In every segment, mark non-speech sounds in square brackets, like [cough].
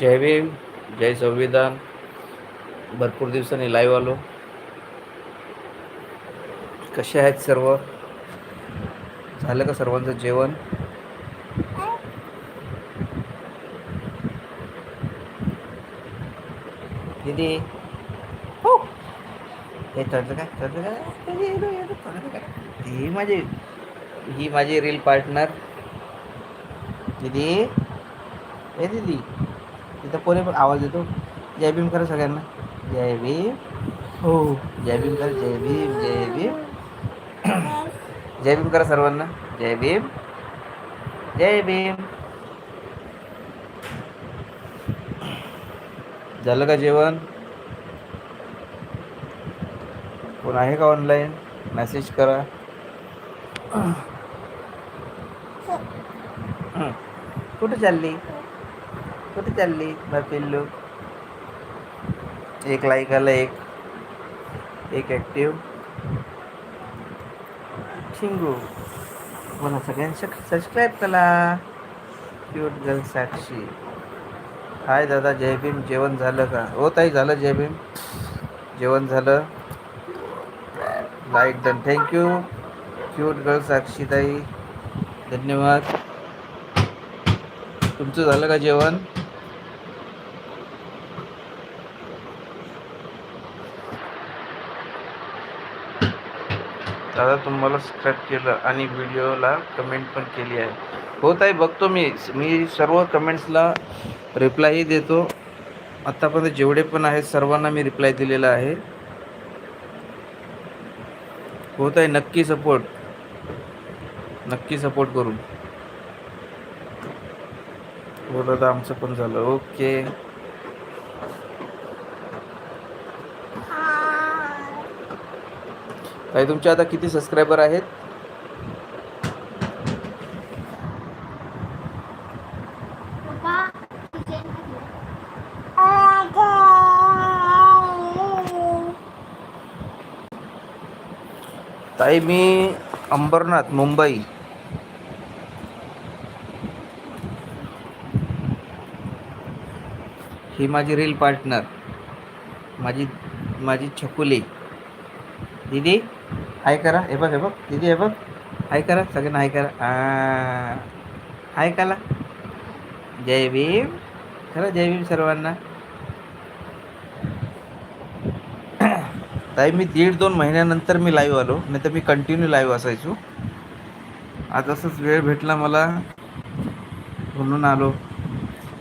जय भीम जय संविधान. भरपूर दिवसांनी लाईव्ह आलो. कसे आहेत सर्व? झालं का सर्वांचं जेवण? दीदी. हो. हे चढलं काय चढलं काय ही माझी ही माझी रील पार्टनर दीदी. ए दीदी. कोणी पण आवाज येतो जय भीम करा सगळ्यांना. जय भीम. हो. जय भीम करा जय भीम जय भीम. जय भीम करा सर्वांना. जय भीम. जय भीम. झालं का जेवण? कोण आहे का ऑनलाईन मेसेज करा. [clears throat] कुठे चालली? कुठे चालली पिल्लू? एक लाईक आलं एक. एक ॲक्टिव्ह शिंगू मला सगळ्यांना सबस्क्राईब करा. क्यूट गर्ल साक्षी. हाय दादा जय भीम. जेवण झालं का? हो ताई झालं जय भीम. जेवण झालं. Like done thank you cute girl Sakshi ताई. धन्यवाद. तुमचं झालं का जेवण? दादा तुम्हाला सबस्क्राईब केलं आणि व्हिडिओला कमेंट पण केली आहे. होत आहे बघतो मी. मी सर्व कमेंट्सला रिप्लायही देतो. आत्तापर्यंत जेवढे पण आहेत सर्वांना मी रिप्लाय दिलेला आहे. होत आहे नक्की सपोर्ट नक्की सपोर्ट करून. हो दादा आमचं पण झालं. ओके काही तुमचे आता किती सबस्क्रायबर आहेत? ताई मी अंबरनाथ मुंबई. ही माझी रील पार्टनर माझी माझी छकुली. दीदी? हाय करा हे बघ हे बघ दिदी हे बघ. हाय करा सगळ्यांना हाय करा. हाय काला. जय भीम. खरं जय भीम सर्वांना. [coughs] ताई मी दीड दोन महिन्यानंतर मी लाईव्ह आलो नाही तर मी कंटिन्यू लाईव्ह असायचो. आज असंच वेळ भेटला मला. म्हणून आलो.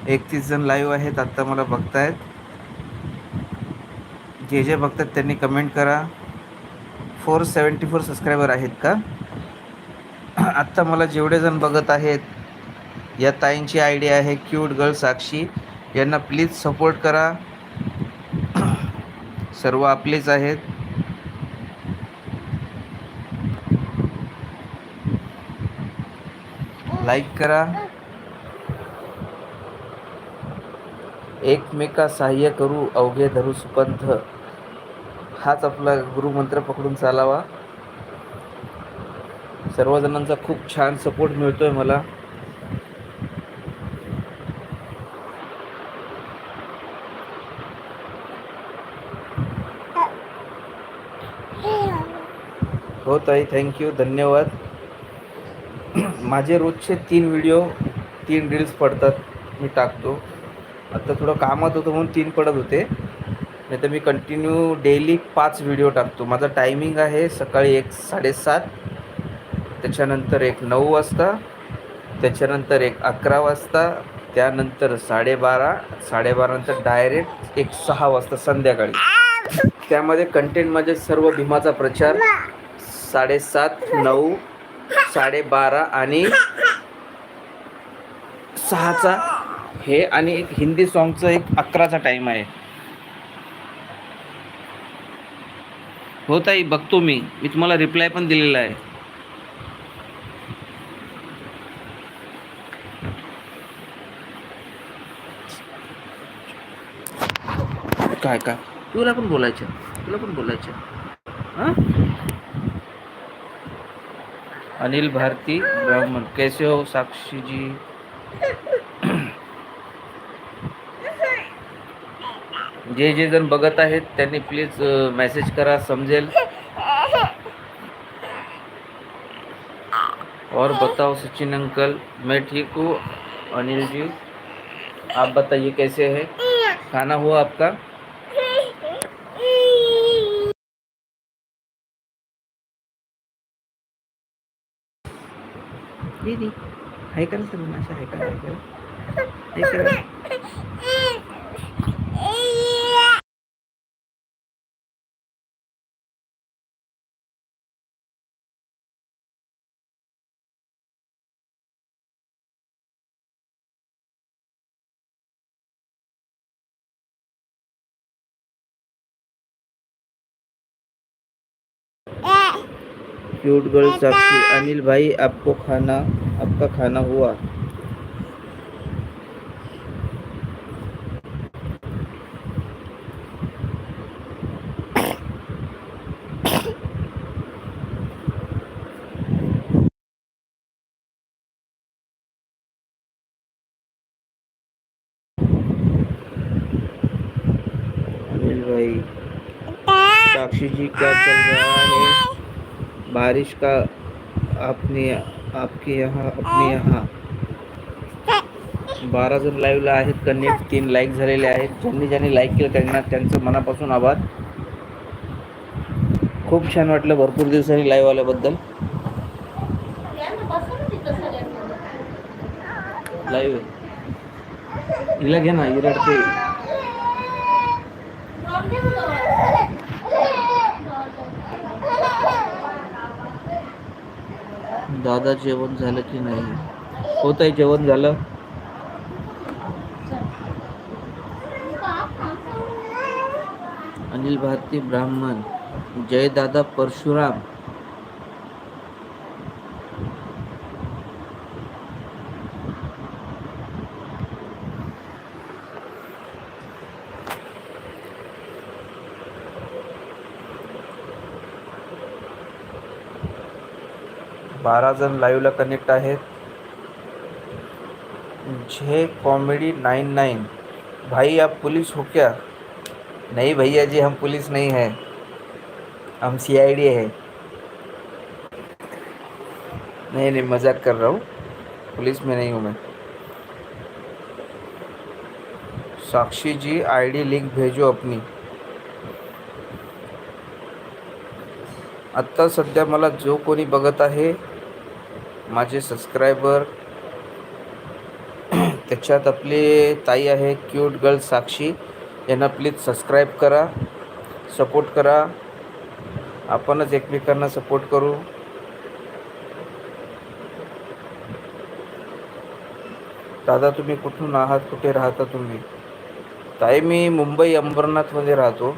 एकतीस जण लाईव्ह आहेत आत्ता मला बघतायत. जे जे बघतात त्यांनी कमेंट करा. फोर सेवन्टी फोर सबस्क्रायबर आहेत का? आत्ता मला जेवढे जण बघत आहेत या ताईंची आय डी आहे क्यूट गर्ल साक्षी. यांना प्लीज सपोर्ट करा. सर्व आपलेच आहेत. लाईक करा. एकमेका सहाय्य करू अवघे धरू सुपंथ हाच आपला गुरुमंत्र पकडून चालावा. सर्वजणांचा खूप छान सपोर्ट मिळतोय मला. हो ताई थँक्यू धन्यवाद. माझे रोजचे तीन व्हिडिओ तीन रील्स पडतात मी टाकतो. आता थोडं कामात होतं म्हणून तीन पडत होते. नाही तर मी कंटिन्यू डेली पाच व्हिडिओ टाकतो. माझा टायमिंग आहे सकाळी एक साडेसात त्याच्यानंतर एक नऊ वाजता त्याच्यानंतर एक अकरा वाजता त्यानंतर साडेबारा साडेबारानंतर डायरेक्ट एक सहा वाजता संध्याकाळी. त्यामध्ये कंटेंट माझे सर्व भीमाचा प्रचार साडेसात नऊ साडेबारा आणि सहाचा. हे आणि एक हिंदी सॉन्गचं एक अकराचा टाईम आहे. हो ताई बघतो मी. मी तुम्हाला रिप्लाय पण दिलेला आहे. काय काय? तुला पण बोलायचं तुला पण बोलायचं हां? अनिल भारती ब्राह्मण. कैसे हो साक्षी जी जे जे बघत आहेत, त्यांनी प्लीज़ मेसेज करा, समजेल. और बताओ सचिन अंकल, मैं ठीक हूँ, अनिल जी। आप बताइए कैसे है? खाना हुआ आपका? दीदी, हाय करा सर माशा हाय करा. क्यूट गर्ल साक्षी अनिल भाई, आपको खाना, आपका खाना हुआ? साक्षी जी, क्या चल रहा है? बारिश का अपने आपके यहाँ अपने यहाँ? बारा जण लाईव्हला आहेत कनेक्ट तीन लाईक झालेले आहेत. ज्यांनी ज्यांनी लाईक केलं त्यांना त्यांचं मनापासून आभार. खूप छान वाटलं भरपूर दिवसांनी लाईव्ह आल्याबद्दल. लाईव्ह हिला घे ना ही दादा जेवण झालं की नाही? होत आहे जेवण झालं. अनिल भारती ब्राह्मण. जय दादा परशुराम. बारा जण लाईव्हला कनेक्ट आहेत झे कॉमेडी नाइन नाइन भाई, आप पुलिस हो क्या? नहीं भैया जी, हम पुलिस नहीं है. हम सीआईडी है. नहीं नहीं, मज़ाक कर रहा हूँ. पुलिस में नहीं हूँ मैं. साक्षी जी आईडी लिंक भेजो अपनी. आत्ता सध्या मला जो कोणी बघत आहे माझे सबस्क्रायबर [clears throat] त्याच्यात आपली ताई आहे क्यूट गर्ल साक्षी. यांना प्लीज सबस्क्राईब करा सपोर्ट करा. आपणच एकमेकांना सपोर्ट करू. दादा तुम्ही कुठून आहात? कुठे राहता तुम्ही? ताई मी मुंबई अंबरनाथमध्ये राहतो.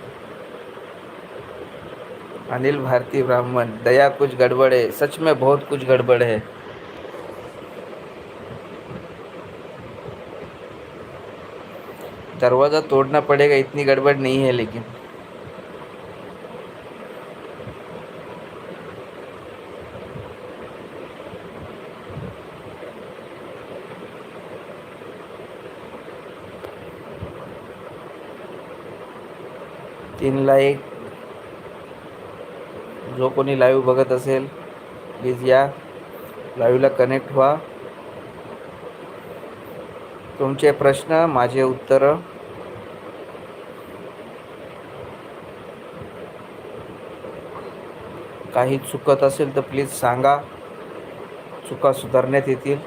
अनिल भारती ब्राह्मण दया कुछ गड़बड़ है. सच में बहुत कुछ गड़बड़ है. दरवाज़ा तोड़ना पड़ेगा इतनी गड़बड़ नहीं है लेकिन। तीन लाईक जो कोणी लाईव्ह बघत असेल प्लीज या लाईव्हला कनेक्ट व्हा तुमचे प्रश्न माझे उत्तरं. काही चुकत असेल तर प्लीज सांगा. चुका सुधारण्यात येतील.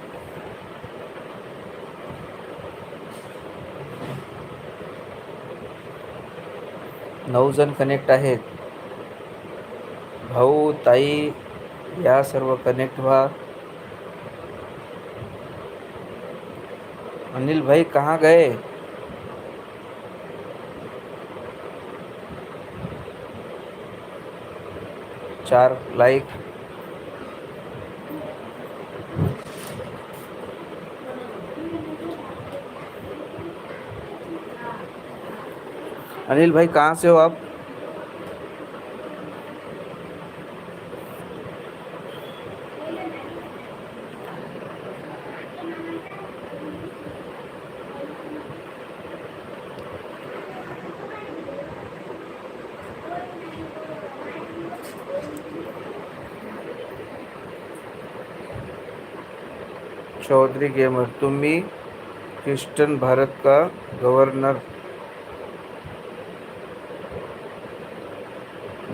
नऊ जण कनेक्ट आहेत. भाऊ ताई या सर्व कनेक्ट व्हा. अनिल भाई कहाँ गए? चार लाइक। अनिल भाई कहाँ से हो आप? चौधरी गेमर तुम्ही क्रिस्टन भारत का गव्हर्नर?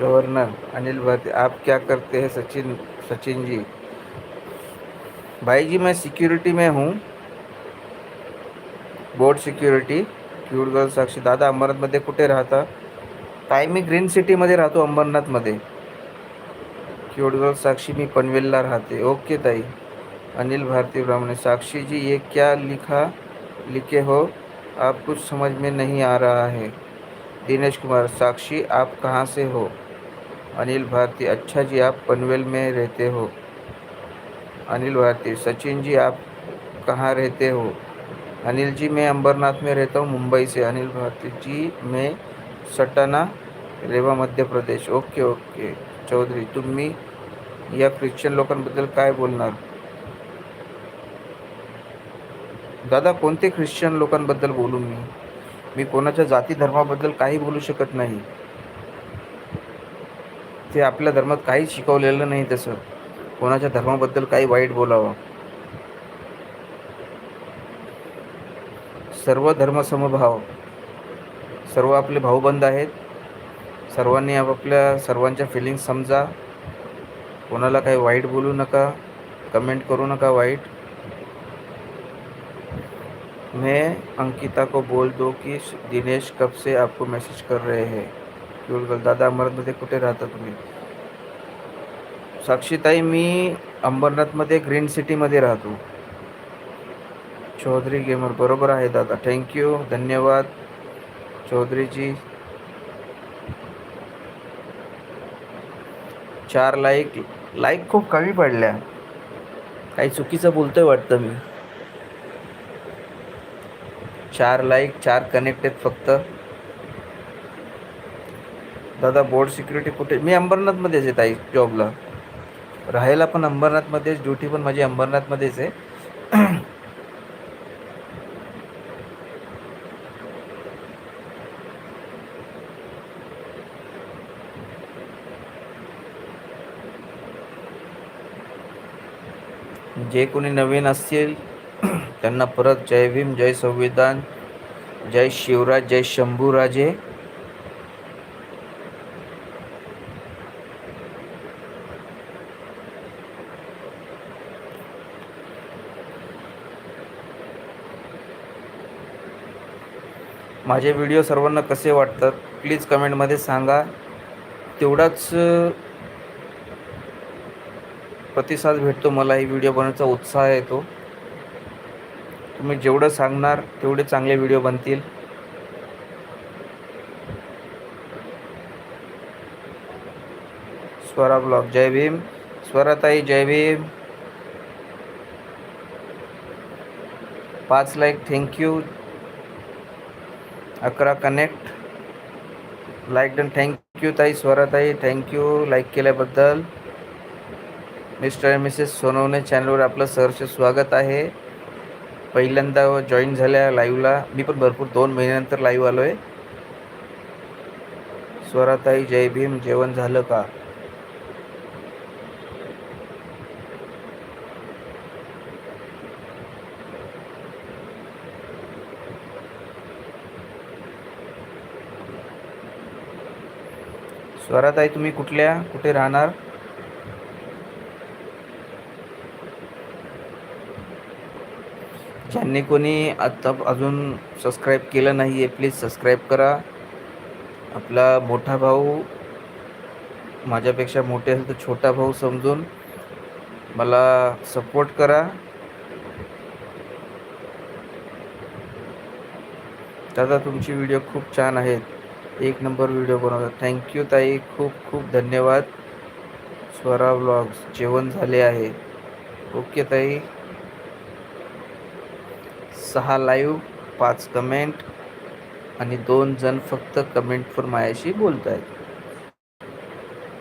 गवर्नर अनिल भारती आप क्या करते हैं सचिन सचिन जी भाई जी मैं सिक्योरिटी में हूँ। Board security cute girl Sakshi. दादा अंबरनाथमध्ये कुठे राहता? टायमिंग मी ग्रीन सिटीमध्ये राहतो अंबरनाथमध्ये क्यूट गर्ल साक्षी मी पनवेलला राहते. ओके ताई. अनिल भारती ब्राह्मण। साक्षी जी, ये क्या लिखा, लिखे हो? आप कुछ समझ में नहीं आ रहा है। दिनेश कुमार, साक्षी, आप कहाँ से हो? अनिल भारती अच्छा जी, आप पनवेल में रहते हो। अनिल भारती सचिन जी, आप कहाँ रहते हो? अनिल जी, मैं अंबरनाथ में रहता हूँ, मुंबई से। अनिल भारती जी, मैं सटाना, रेवा, मध्य प्रदेश। Okay okay. चौधरी तुम्ही या ख्रिश्चन लोकांबद्दल काय बोलणार? दादा कोणते ख्रिश्चन लोकांबद्दल बोलू मी? मी कोणाच्या जाती धर्माबद्दल काही बोलू शकत नाही. ते आपल्या धर्मात काहीच शिकवलेलं नाही तसं. कोणाच्या धर्माबद्दल काही वाईट बोलावं. सर्व धर्मसमभाव सर्व आपले भाऊबंद आहेत. सर्वांनी आपापल्या सर्वांच्या फिलिंग्स समजा. कोणाला काही वाईट बोलू नका. कमेंट करू नका वाईट. मैं अंकिता को बोल दो कि दिनेश कब से आपको मैसेज कर रहे हैं? गर्ल दादा अमरनाथमध्ये कुठे राहता तुम्ही? साक्षीताई, मी अंबरनाथमध्ये ग्रीन सिटीमध्ये राहतो। चौधरी गेमर बरोबर आहे दादा थँक्यू धन्यवाद। चौधरीजी चार लाईक लाईक खूप कमी पडल्या. काही चुकीचं बोलतोय वाटतं मी. चार लाईक चार कनेक्टेड फक्त. दादा बोर्ड सिक्युरिटी कुठे? मी अंबरनाथमध्येच आहे ताई जॉबला राहायला पण अंबरनाथमध्येच ड्युटी पण माझी अंबरनाथमध्येच आहे. जे कोणी नवीन असतील त्यांना परत जय भीम जय संविधान जय शिवराज जय शंभूराजे. माझे व्हिडिओ सर्वांना कसे वाटतात प्लीज कमेंटमध्ये सांगा. तेवढाच प्रतिसाद भेटतो मला ही व्हिडिओ बनवण्याचा उत्साह येतो. तुम्ही जेवढं सांगणार तेवढे चांगले व्हिडिओ बनतील. स्वरा ब्लॉग जय भीम. स्वराताई जय भीम. पाच लाईक थँक्यू अकरा connect. Like done thank you ताई स्वराताई थँक्यू लाईक केल्याबद्दल. मिस्टर मिसेस सोनवणे चॅनलवर आपलं सहर्ष स्वागत आहे. पहिल्यांदा जॉईन झाल्या लाईव्हला मी पण भरपूर दोन महिन्यानंतर लाईव्ह आलो आहे स्वराताई जय भीम जेवण झालं का? स्वराताई तुम्ही कुठल्या? कुठे राहणार? ज्यांनी कोणी आत्ता अजून सबस्क्राईब केलं नाही आहे प्लीज सबस्क्राईब करा. आपला मोठा भाऊ माझ्यापेक्षा मोठे असेल तर छोटा भाऊ समजून मला सपोर्ट करा. दादा तुमची व्हिडिओ खूप छान आहेत. एक नंबर व्हिडिओ बनवतात थँक्यू ताई. खूप खूप धन्यवाद. स्वरा ब्लॉग्स जेवण झाले आहे. ओके ताई. सहा लाईव्ह पाच कमेंट आणि दोन जण फक्त कमेंटवर मायाशी बोलत आहेत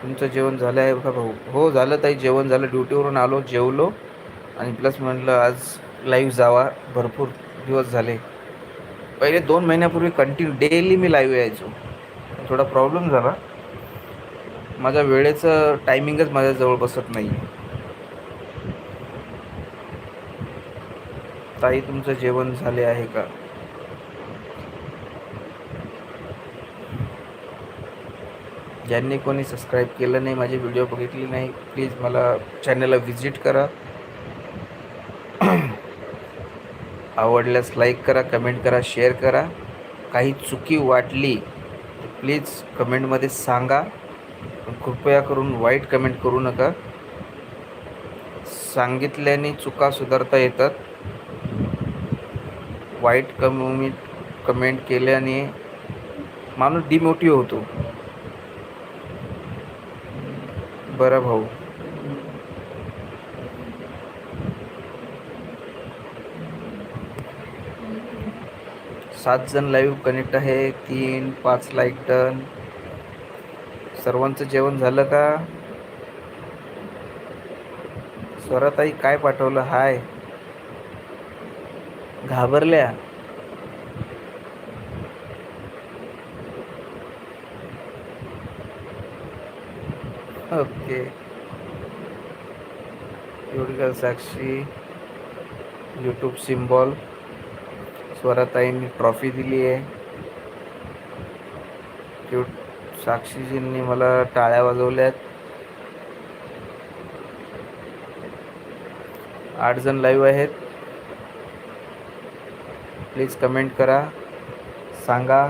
तुमचं जेवण झालं आहे का भाऊ. हो झालं ताई. जेवण झालं. ड्युटीवरून आलो जेवलो. आणि प्लस म्हटलं आज लाईव्ह जावा. भरपूर दिवस झाले. पहिले दोन महिन्यापूर्वी कंटिन्यू डेली मी लाईव्ह यायचो. थोडा प्रॉब्लेम झाला. माझ्या वेळेचं टायमिंगच माझ्याजवळ बसत नाही ताई तुमचं जेवण झाले आहे का? ज्यांनी कोणी सबस्क्राईब केलं नाही माझे व्हिडिओ बघितले नाही प्लीज मला चॅनलला व्हिजिट करा. [clears throat] आवडल्यास लाईक करा कमेंट करा शेअर करा. काही चुकी वाटली प्लीज कमेंटमध्ये सांगा. कृपया करून वाईट कमेंट करू नका. सांगितल्याने चुका सुधारता येतात. वाईट कमेंट कमेंट केल्याने माणूस डिमोटिव्ह होतो. बरं भाऊ. सात जण लाईव्ह कनेक्ट आहे तीन पाच लाईक टन सर्वांचं जेवण झालं का? स्वराताई काय पाठवलं? हाय. घाबरल्या. ओके. एवढी साक्षी यूट्यूब सिम्बॉल स्वराताईंनी ट्रॉफी दिली आहे. क्यूट साक्षीजींनी मला टाळ्या वाजवल्यात. आठ जण लाईव्ह आहेत. प्लीज़ कमेंट करा सांगा.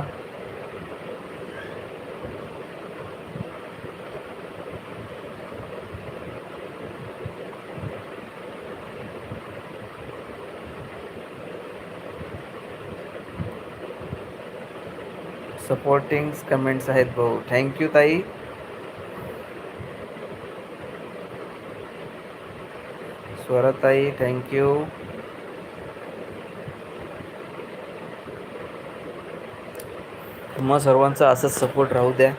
सपोर्टिंग कमेंट्स आहेत भाऊ. थँक्यू ताई. स्वरताई थँक्यू तुम्हा सर्वांचा असंच सपोर्ट राहू द्या.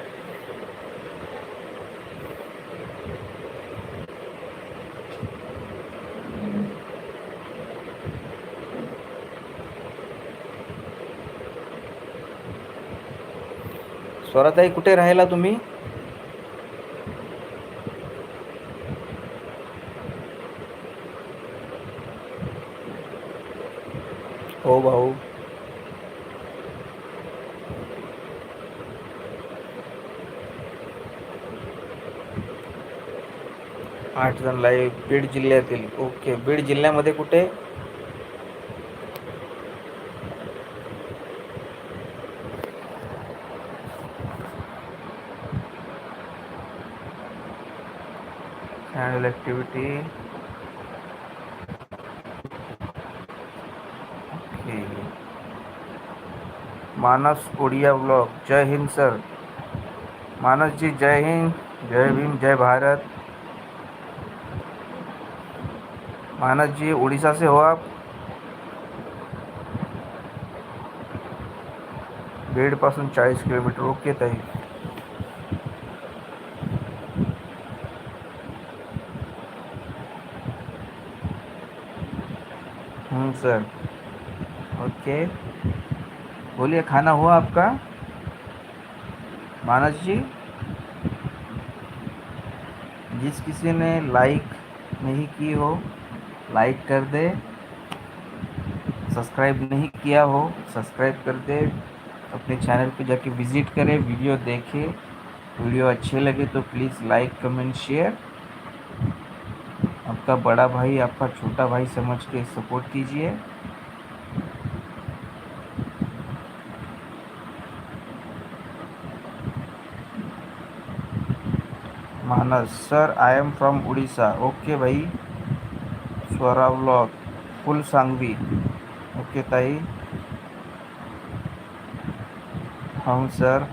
स्वराताई कुठे राहिला तुम्ही? हो भाऊ. आठ जण लाईव्ह बीड जिल्ह्यातील. ओके बीड जिल्ह्यामध्ये कुठे? Channel activity Manas Odia blog जय हिंद सर. मानस जी जय हिंद. जय भीम जय भारत. मानस जी उड़ीसा से हो आप? डेढ़ बीडपासून चाळीस किलोमीटर, ओके ताई हम्म सर। ओके। बोलिए, खाना हुआ आपका? मानस जी जिस किसी ने लाइक नहीं की हो लाइक कर दे। सब्सक्राइब नहीं किया हो, सब्सक्राइब कर दे। अपने चैनल पे जाके विज़िट करें, वीडियो देखें। वीडियो अच्छे लगे तो प्लीज़ लाइक, कमेंट, शेयर। आपका बड़ा भाई, आपका छोटा भाई समझ के सपोर्ट कीजिए। Manas sir I am from Orissa. Okay भाई। Swara blog full Sangvi. Okay ताई. हम सर.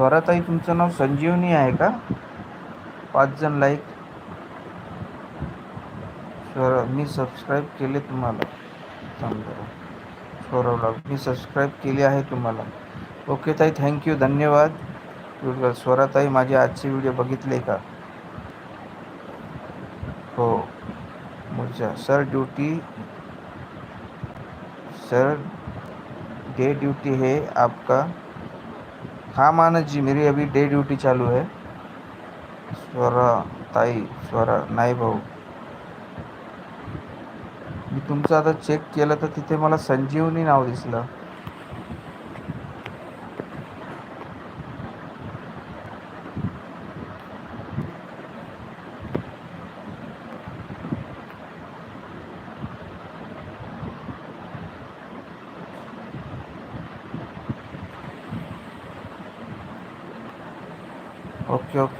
स्वराताई, तुमचं नाव संजीवनी आहे का? पाच जण लाईक स्वर, मी सबस्क्राईब केले तुम्हाला. चांगलं स्वरवला मी सबस्क्राईब केले आहे तुम्हाला. ओके ताई थँक्यू धन्यवाद. स्वराताई, माझी आजची व्हिडिओ बघितले का? हो. मुझा sir duty sir day duty है आपका हाँ मानस जी मेरी अभी डे ड्यूटी चालू है। स्वरा ताई स्वरा नाही भाऊ। मी तुमचं आता चेक केलं तर तिथे मला संजीवनी नाव दिसलं.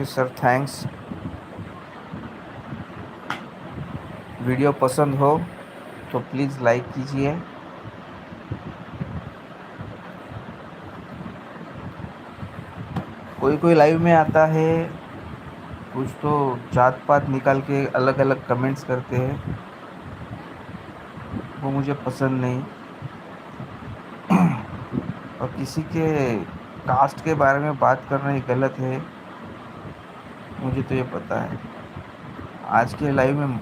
ओके सर थैंक्स वीडियो पसंद हो तो प्लीज़ लाइक कीजिए। कोई कोई लाइव में आता है, कुछ तो जात पात निकाल के अलग अलग कमेंट्स करते हैं। वो मुझे पसंद नहीं। और किसी के कास्ट के बारे में बात करना ये गलत है। मुझे तो ये पता है। आज के लाइव में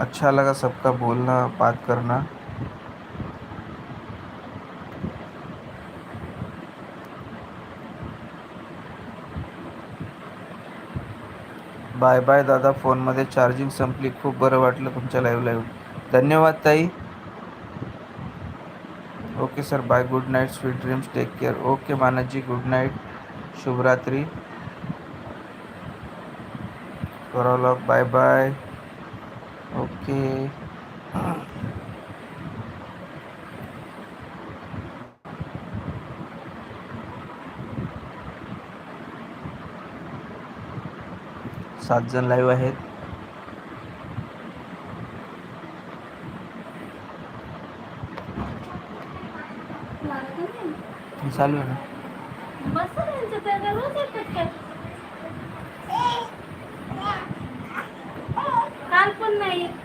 अच्छा लगा सबका बोलना, बात करना। बाय बाय दादा फोनमध्ये चार्जिंग संपली. खूप बरं वाटलं तुमच्या लाईव्ह लाईव्ह धन्यवाद ताई. Okay sir bye good night sweet dreams take care okay मानसजी good night शुभरात्री. करॉलॉग बाय बाय ओके सात जण लाईव्ह आहेत. चालू आहे ना? काल पण नाही